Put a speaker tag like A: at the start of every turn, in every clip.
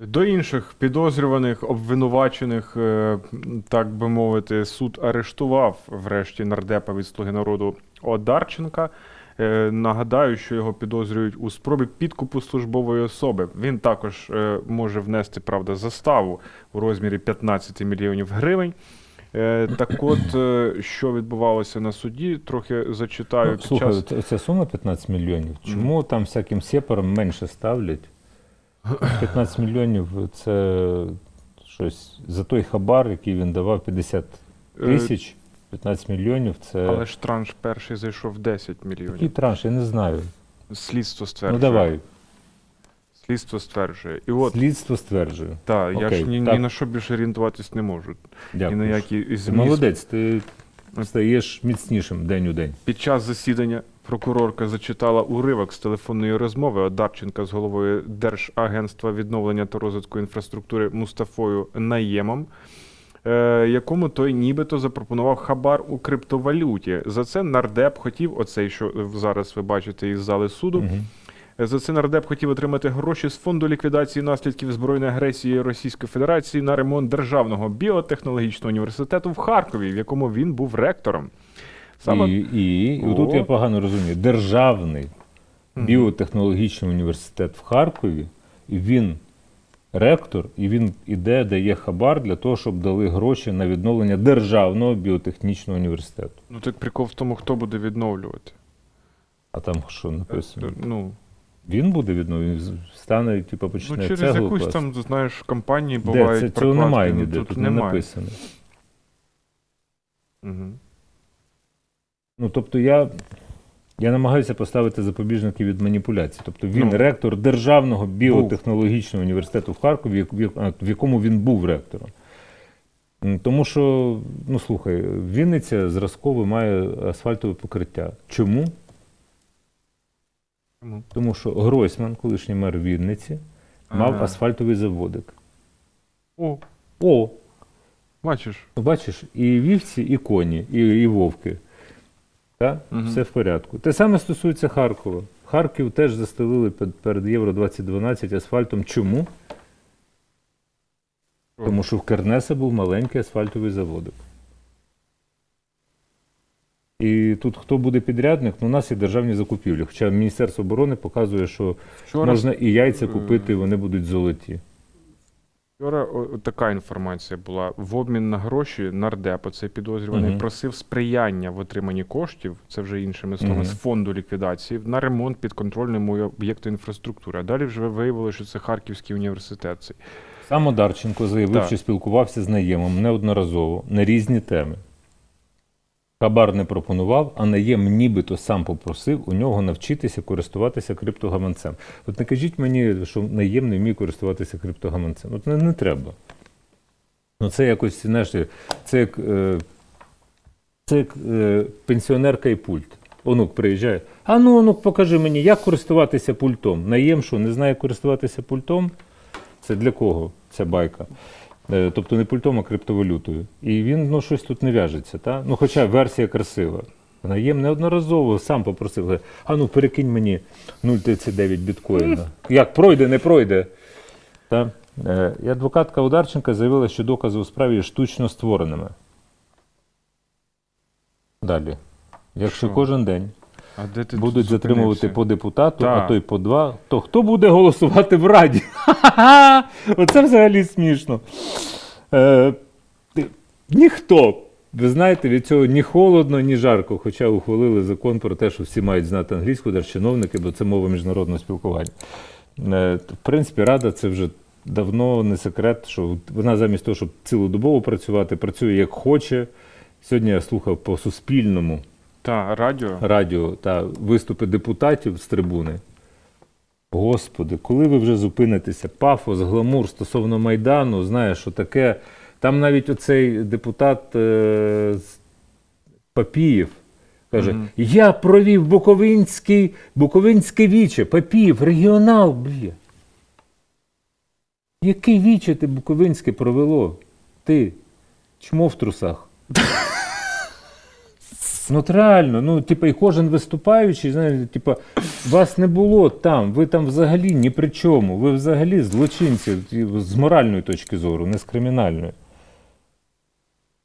A: До інших підозрюваних, обвинувачених, е, так би мовити, суд арештував врешті нардепа від Слуги народу Одарченка. Е, Нагадаю, що його підозрюють у спробі підкупу службової особи. Він також е, може внести, правда, заставу у розмірі 15 мільйонів гривень. Так от, що відбувалося на суді, трохи зачитаю.
B: Ну,
A: Під
B: слухай,
A: час...
B: це сума 15 мільйонів. Чому там всяким сепарам менше ставлять? 15 мільйонів це щось за той хабар, який він давав 50
A: Е,
B: тисяч, 15 мільйонів це.
A: Але ж транш перший зайшов в 10
B: Який
A: мільйонів.
B: транш, я не знаю.
A: Слідство стверджує.
B: Ну давай,
A: Слідство стверджує. І от,
B: слідство стверджує.
A: так, я
B: Окей,
A: ж ні, ні
B: так.
A: на що більше орієнтуватись не можу. І на
B: Дякую.
A: які
B: Ти
A: зміст.
B: молодець, ти стаєш міцнішим день у день.
A: Під час засідання прокурорка зачитала уривок з телефонної розмови Одарченка з головою Держагентства відновлення та розвитку інфраструктури Мустафою Наємом, е, якому той нібито запропонував хабар у криптовалюті. За це нардеп хотів, оцей, що зараз ви бачите із зали суду. За це нардеп хотів отримати гроші з фонду ліквідації наслідків збройної агресії Російської Федерації на ремонт державного біотехнологічного університету в Харкові, в якому він був ректором. Саме
B: І, і, і тут я погано розумію. Державний біотехнологічний університет в Харкові, і він ректор, і він іде, дає хабар для того, щоб дали гроші на відновлення державного біотехнічного університету.
A: Ну так прикол в тому, хто буде відновлювати.
B: А там що написано?
A: Ну,
B: Він буде відновлювати, стане, типу, почне
A: ну через
B: цеглу
A: якусь
B: класти.
A: там, знаєш, компанії
B: Де?
A: бувають.
B: Це, цього немає
A: ну,
B: ніде,
A: тут
B: тут не
A: немає.
B: написано.
A: Угу.
B: Ну, тобто я, я намагаюся поставити запобіжники від маніпуляцій. Тобто він
A: Ну.
B: ректор Державного біотехнологічного університету в Харкові, в якому він був ректором. Тому що, ну слухай, Вінниця зразково має асфальтове покриття. Чому?
A: Чому?
B: Тому що Гройсман, колишній мер Вінниці, мав
A: Ага.
B: асфальтовий заводик.
A: О,
B: О,
A: бачиш.
B: Бачиш, і вівці, і коні, і, і вовки. Так?
A: Мгм.
B: Все в порядку. Те саме стосується Харкова. Харків теж застелили перед Євро 2012 асфальтом. Чому? Тому що в Кернеса був маленький асфальтовий заводик. І тут хто буде підрядник? Ну, у нас є державні закупівлі. Хоча Міністерство оборони показує, що
A: Вчора,
B: можна і яйця
A: е,
B: купити, вони будуть золоті.
A: Вчора така інформація була. В обмін на гроші нардеп, оцей підозрюваний,
B: угу.
A: просив сприяння в отриманні коштів, це вже іншими словами,
B: угу.
A: з фонду ліквідації на ремонт підконтрольному об'єкту інфраструктури. А далі вже виявилося, що це Харківський університет.
B: Сам Одарченко заявив,
A: Так.
B: що спілкувався з наємом неодноразово на різні теми. Хабар не пропонував, а наєм нібито сам попросив у нього навчитися користуватися криптогаманцем. От не кажіть мені, що наєм не вміє користуватися криптогаманцем. От не, не треба. Ну це якось, знаєш, це як, е, це як е, пенсіонерка і пульт. Онук приїжджає. А ну, онук, покажи мені, як користуватися пультом. Наєм що, не знає користуватися пультом? Це для кого ця байка? Е, Тобто не пультом, а криптовалютою. І він ну, щось тут не в'яжеться. Та? Ну, хоча версія красива. Наєм неодноразово сам попросив, а ну перекинь мені 0,39 біткоїна. Як пройде, не пройде. Та? Е, І адвокатка Ударченка заявила, що докази у справі є штучно створеними. Далі. Якщо
A: Що?
B: кожен день
A: А де ти
B: будуть
A: тут
B: затримувати
A: зупинився?
B: по депутату,
A: Так.
B: а то й по два, то хто буде голосувати в Раді? Оце взагалі смішно. Е, ти- ніхто. Ви знаєте, від цього ні холодно, ні жарко, хоча ухвалили закон про те, що всі мають знати англійську, держчиновники, бо це мова міжнародного спілкування. Е, в принципі, Рада це вже давно не секрет, що вона замість того, щоб цілодобово працювати, працює як хоче. Сьогодні я слухав по Суспільному
A: Та, радіо.
B: радіо та виступи депутатів з трибуни. Господи, коли ви вже зупинитеся? Пафос, гламур стосовно Майдану, знаєш, що таке. Там навіть оцей депутат е, з Папієв каже:
A: Мгм.
B: Я провів Буковинський, Буковинське віче, Папієв, регіонал, бля. Яке віче ти Буковинське провело? Ти чмо в трусах? Ну, реально, ну, типу, і кожен виступаючий, знаєте, типу, вас не було там, ви там взагалі ні при чому, ви взагалі злочинці з моральної точки зору, не з кримінальної.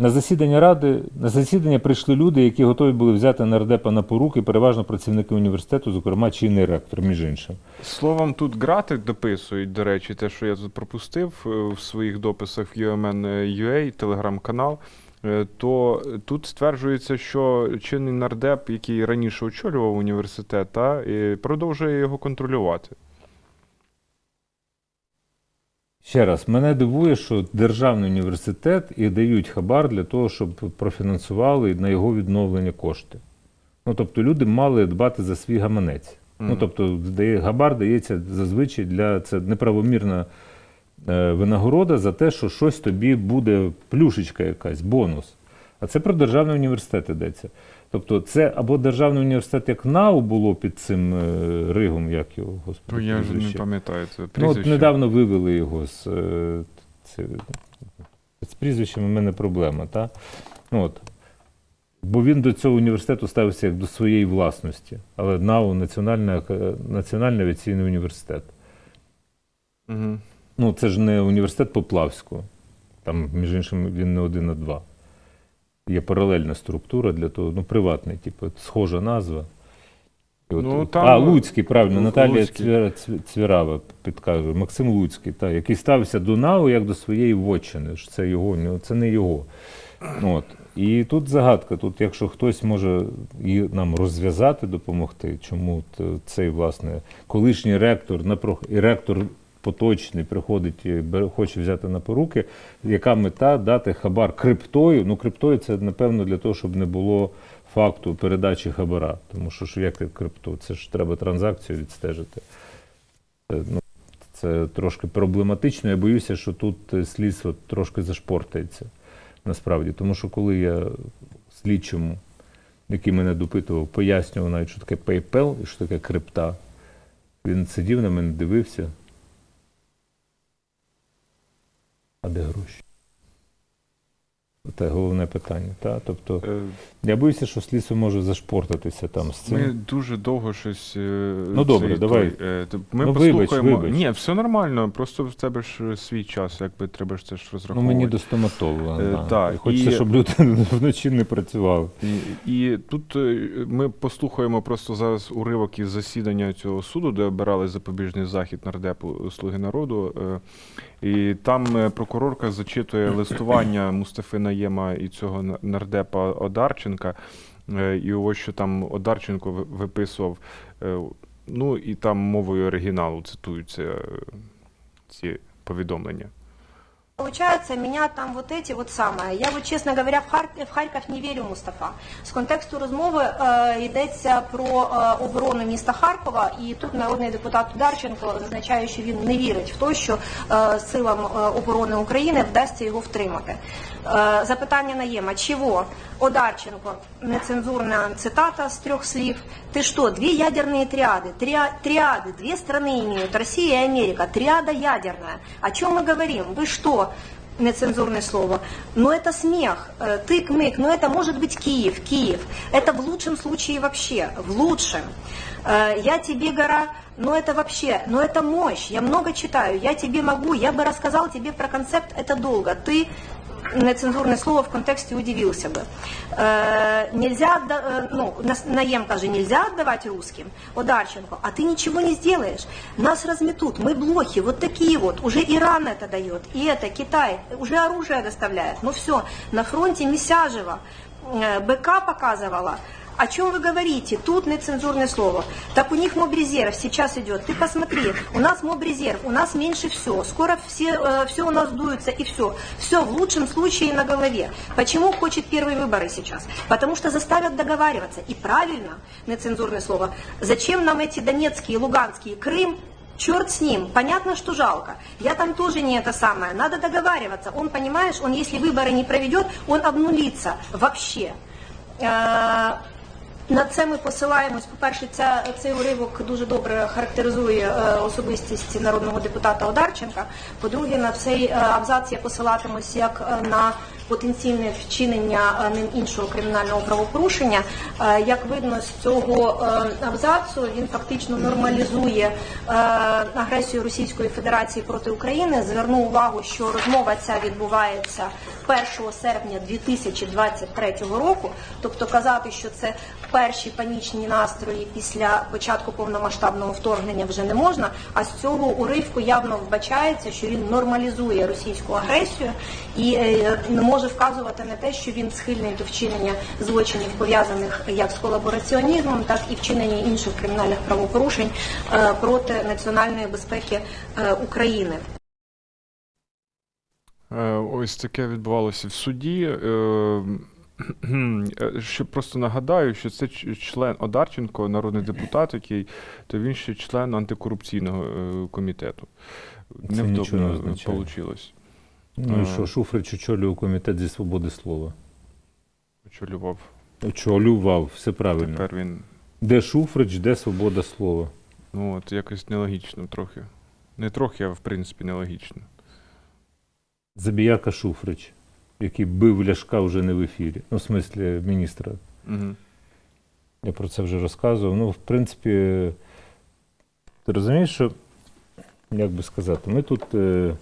B: На засідання ради, на засідання прийшли люди, які готові були взяти нардепа на поруки, переважно працівники університету, зокрема чинний ректор, між іншим.
A: Словом, тут грати дописують, до речі, те, що я тут пропустив е, в своїх дописах в UMN.ua, телеграм-канал. Е, То тут стверджується, що чинний нардеп, який раніше очолював університет, та, продовжує його контролювати.
B: Ще раз, мене дивує, що державний університет і дають хабар для того, щоб профінансували на його відновлення кошти. Ну, тобто люди мали дбати за свій гаманець. Ну, тобто, дає, габар дається зазвичай для це неправомірна винагорода за те, що щось тобі буде плюшечка якась, бонус. А це про державний університет йдеться. Тобто, це або державний університет, як НАУ було під цим е, ригом, як його господи.
A: я вже не пам'ятаю це
B: Ну, от недавно вивели його з, е, це, з прізвищем у мене проблема, та? Ну, от. Бо він до цього університету ставився як до своєї власності, але НАУ Національний, Національний авіаційний університет.
A: Угу.
B: Ну, це ж не університет Поплавського. Там, між іншим, він не один, а два. Є паралельна структура для того, ну, приватний, типу, схожа назва. І от-
A: Ну, там-
B: а, Луцький, правильно,
A: Лу-
B: Наталія
A: Луцький.
B: Цвіра- Цвірава підказує, Максим Луцький, та, який ставився до НАУ як до своєї вотчини. що Це його, ну, це не його. От. І тут загадка, тут якщо хтось може і нам розв'язати, допомогти, чому цей, власне, колишній ректор, і ректор поточний приходить і хоче взяти на поруки, яка мета дати хабар криптою. Ну, криптою це, напевно, для того, щоб не було факту передачі хабара. Тому що ж як ти крипту? Це ж треба транзакцію відстежити. Це, ну, це трошки проблематично. Я боюся, що тут е, слідство трошки зашпортається. Насправді, тому що коли я слідчому, який мене допитував, пояснював навіть, що таке PayPal і що таке крипта, він сидів на мене, дивився. А де гроші? Це головне питання. Та? Тобто,
A: Е,
B: я боюся, що слідство може зашпортатися там з цим.
A: Ми дуже довго щось. е,
B: Ну, добре,
A: цей
B: давай.
A: той, е, Ми
B: Ну,
A: послухаємо.
B: вибач.
A: Ні, все нормально. Просто в тебе ж свій час, якби треба ж це ж
B: Ну, мені до стоматолога.
A: Е, так,
B: Хочеться,
A: і-
B: щоб люди вночі не працювали.
A: І, і тут ми послухаємо просто зараз уривок із засідання цього суду, де обирали запобіжний захід нардепу Слуги народу. І там прокурорка зачитує листування Мустафи Наєма і цього нардепа Одарченка. Е, І ось що там Одарченко виписував. е, Ну і там мовою оригіналу цитуються е, ці повідомлення.
C: Получается, меня там вот эти вот самые. Я вот, чесно говоря, в Харків, в Харків не вірю Мустафа. З контексту розмови е, йдеться про е, оборону міста Харкова, і тут народний депутат Ударченко зазначає, що він не вірить в те, що е, силам е, оборони України вдасться його втримати. Е, запитання наєма, чого? Одарченко, нецензурна цитата з трьох слів. Ты что, две ядерные триады? Триа- триады, две страны имеют, Россия и Америка, триада ядерная. О чем мы говорим? Вы что? Нецензурное слово. Но это смех, э, тык-мык, но это может быть Киев, Киев. Это в лучшем случае вообще, в лучшем. Э, Я тебе гора, но это вообще, но это мощь. Я много читаю, я тебе могу, я бы рассказал тебе про концепт, это долго. Ты нецензурное слово в контексте удивился бы. Э, нельзя, отда- э, ну, наем каже, нельзя отдавать русским, Одарченко, а ты ничего не сделаешь. Нас разметут, мы блохи, вот такие вот. Уже Иран это дает, и это Китай, уже оружие доставляет. Ну все, на фронте Месяжева, э, БК показывала, о чем вы говорите? Тут нецензурное слово. Так у них мобрезерв сейчас идет. Ты посмотри, у нас мобрезерв, у нас меньше все. Скоро все, э, все у нас дуется и все. Все в лучшем случае на голове. Почему хочет первые выборы сейчас? Потому что заставят договариваться. И правильно, нецензурное слово. Зачем нам эти донецкие, луганские, Крым? Черт с ним, понятно, что жалко. Я там тоже не это самое. Надо договариваться. Он, понимаешь, он если выборы не проведет, он обнулится вообще. На це ми посилаємось. По-перше, ця, цей уривок дуже добре характеризує е, особистість народного депутата Одарченка. По-друге, на цей е, абзац я посилатимусь як е, на потенційне вчинення е, ним іншого кримінального правопорушення. Е, Як видно з цього е, абзацу, він фактично нормалізує е, агресію Російської Федерації проти України. Зверну увагу, що розмова ця відбувається 1 серпня 2023 року. Тобто казати, що це перші панічні настрої після початку повномасштабного вторгнення вже не можна. А з цього уривку явно вбачається, що він нормалізує російську агресію і е, не може вказувати на те, що він схильний до вчинення злочинів пов'язаних як з колабораціонізмом, так і вчинення інших кримінальних правопорушень е, проти національної безпеки е, України.
A: Ось таке відбувалося в суді. Е, е, Ще просто нагадаю, що це член Одарченко, народний депутат, який, то він ще член антикорупційного е, комітету.
B: Це не
A: Невдобно
B: означає.
A: вийшло.
B: Ну і що, Шуфрич очолював комітет зі свободи слова.
A: Очолював.
B: Очолював, все правильно.
A: Тепер він.
B: Де Шуфрич, де свобода слова.
A: Ну от якось нелогічно трохи. Не трохи, а в принципі нелогічно.
B: Забіяка Шуфрич, який бив Ляшка вже не в ефірі. Ну, в смислі, міністра.
A: Угу.
B: Я про це вже розказував. Ну, в принципі, ти розумієш, що, як би сказати, ми тут е,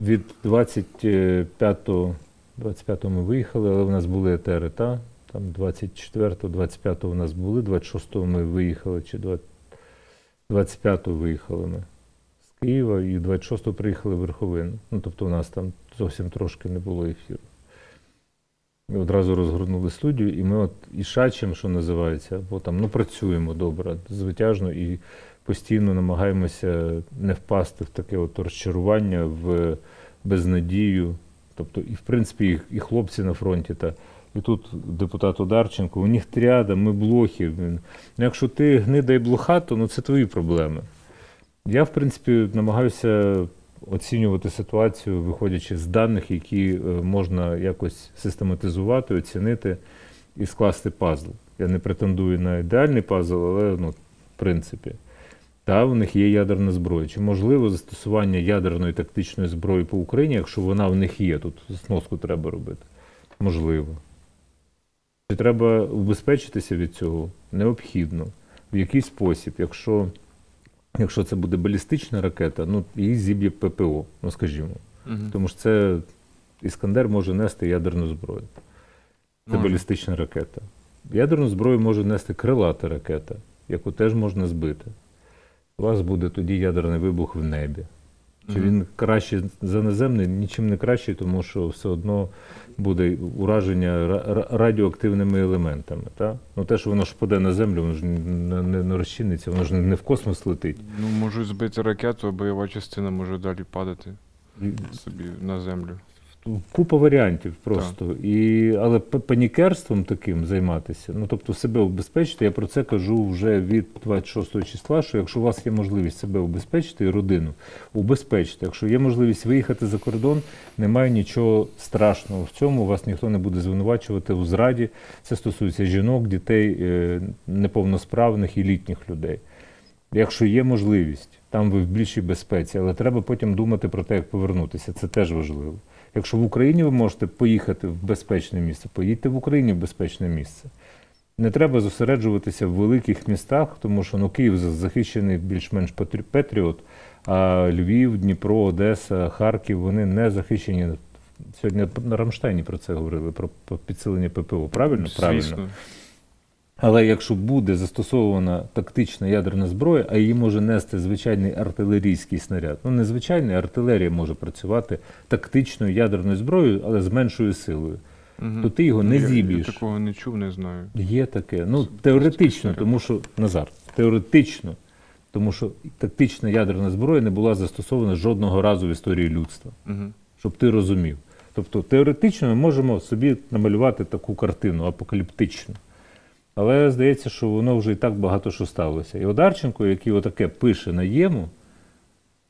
B: від 25-го 25-го ми виїхали, але в нас були етери, та? Там 24-го, 25-го у нас були, 26-го ми виїхали, чи 20 25-го виїхали ми Києва, і 26-го приїхали в Верховину. Ну, тобто у нас там зовсім трошки не було ефіру. Ми одразу розгорнули студію, і ми от і шачем, що називається, бо там ну, працюємо добре, звитяжно і постійно намагаємося не впасти в таке от розчарування, в безнадію. Тобто, і в принципі, і, і хлопці на фронті, та і тут депутат Одарченко, у них тріада, ми блохи. Ну, якщо ти гнида і блоха, то ну, це твої проблеми. Я, в принципі, намагаюся оцінювати ситуацію, виходячи з даних, які е, можна якось систематизувати, оцінити і скласти пазл. Я не претендую на ідеальний пазл, але ну, в принципі. Та, у них є ядерна зброя. Чи можливо застосування ядерної тактичної зброї по Україні, якщо вона в них є? Тут сноску треба робити. Можливо. Чи треба убезпечитися від цього? Необхідно. В який спосіб, якщо, якщо це буде балістична ракета, ну її зіб'є ППО, ну скажімо.
A: Угу.
B: Тому що це Іскандер може нести ядерну зброю. Це
A: Може.
B: балістична ракета. Ядерну зброю може нести крилата ракета, яку теж можна збити. У вас буде тоді ядерний вибух в небі. Чи він краще за наземний? Нічим не кращий, тому що все одно буде ураження ра- ра- радіоактивними елементами. Та? Ну те, що воно ж паде на землю, воно ж не, не, не розчиниться, воно ж не в космос летить.
A: Ну, можуть збити ракету, а бойова частина може далі падати собі на землю.
B: Купа варіантів просто. І, але панікерством таким займатися, ну тобто себе убезпечити, я про це кажу вже від 26 числа, що якщо у вас є можливість себе убезпечити і родину, убезпечити. Якщо є можливість виїхати за кордон, немає нічого страшного в цьому, вас ніхто не буде звинувачувати у зраді. Це стосується жінок, дітей, е, неповносправних і літніх людей. Якщо є можливість, там ви в більшій безпеці, але треба потім думати про те, як повернутися. Це теж важливо. Якщо в Україні ви можете поїхати в безпечне місце, поїдьте в Україні в безпечне місце. Не треба зосереджуватися в великих містах, тому що ну, Київ захищений більш-менш Петріот, а Львів, Дніпро, Одеса, Харків вони не захищені. Сьогодні на Рамштайні про це говорили, про про підсилення ППО. Правильно? Правильно. Але якщо буде застосована тактична ядерна зброя, а її може нести звичайний артилерійський снаряд, ну не звичайний, артилерія може працювати тактичною ядерною зброєю, але з меншою силою,
A: Мгм.
B: то ти його не
A: Я- Я такого не чув, не знаю.
B: Є таке. Ну, теоретично, тому що Назар, теоретично, тому що тактична ядерна зброя не була застосована жодного разу в історії людства
A: Угу.
B: щоб ти розумів. Тобто теоретично ми можемо собі намалювати таку картину апокаліптичну. Але здається, що воно вже і так багато що сталося. І Одарченко, який отаке пише на єму,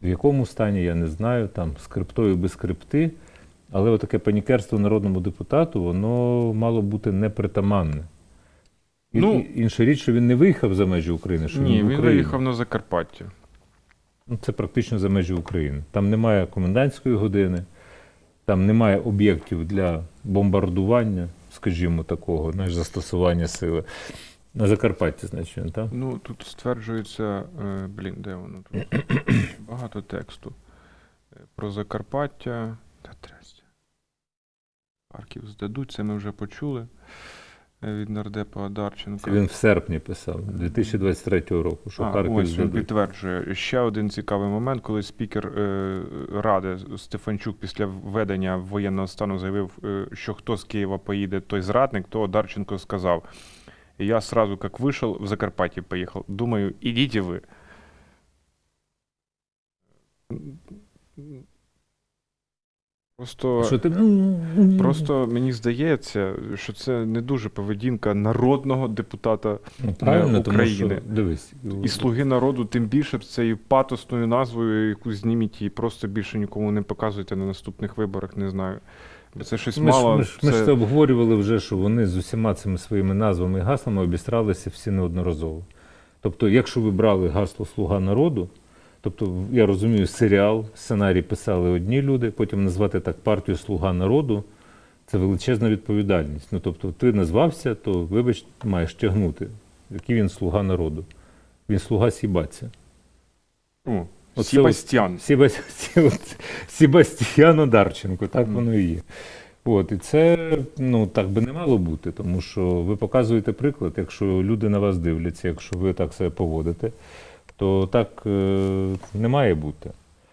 B: в якому стані, я не знаю, там скриптою без скрипти, але отаке панікерство народному депутату, воно мало бути непритаманне. І,
A: Ну-
B: інша річ, що він не виїхав за межі України, що
A: Ні,
B: він в
A: він виїхав на Закарпаття.
B: Ну, це практично за межі України. Там немає комендантської години. там немає об'єктів для бомбардування, скажімо, такого, знаєш, застосування сили. На Закарпатті, значить, він, так?
A: Ну, тут стверджується, е, блін, де воно тут? Багато тексту. Е, Про Закарпаття. Та трястя. Харків здадуть, це ми вже почули від нардепа
B: Це
A: Одарченка.
B: він в серпні писав, 2023 року, що
A: А,
B: Харків
A: ось він
B: здадуть.
A: підтверджує. Ще один цікавий момент, коли спікер е, Ради Стефанчук після введення воєнного стану заявив, е, що хто з Києва поїде, той зрадник, то Одарченко сказав. Я сразу, как вышел, в Закарпатье поехал. Думаю, идите вы. Просто,
B: Що ти...
A: просто мені здається, що це не дуже поведінка народного депутата
B: Ну, правильно, тому
A: України.
B: що, дивись,
A: і слуги народу, тим більше з цією патосною назвою, яку зніміть і просто більше нікому не показуйте на наступних виборах, не знаю. Бо це щось
B: Ми ж,
A: мало.
B: ми, ж, ми ж
A: це-
B: це обговорювали вже, що вони з усіма цими своїми назвами і гаслами обістралися всі неодноразово. Тобто, якщо ви брали гасло Слуга народу, тобто, я розумію, серіал, сценарій писали одні люди, потім назвати так партію Слуга народу це величезна відповідальність. Ну, тобто, ти назвався, то, вибач, маєш тягнути. Який він слуга народу? Він слуга Сібаця.
A: О,
B: Оце
A: Себастьян.
B: Себас... Сі- Одарченко, так воно і є. От, і це ну, так би не мало бути, тому що ви показуєте приклад, якщо люди на вас дивляться, якщо ви так себе поводите, то так е, не має бути.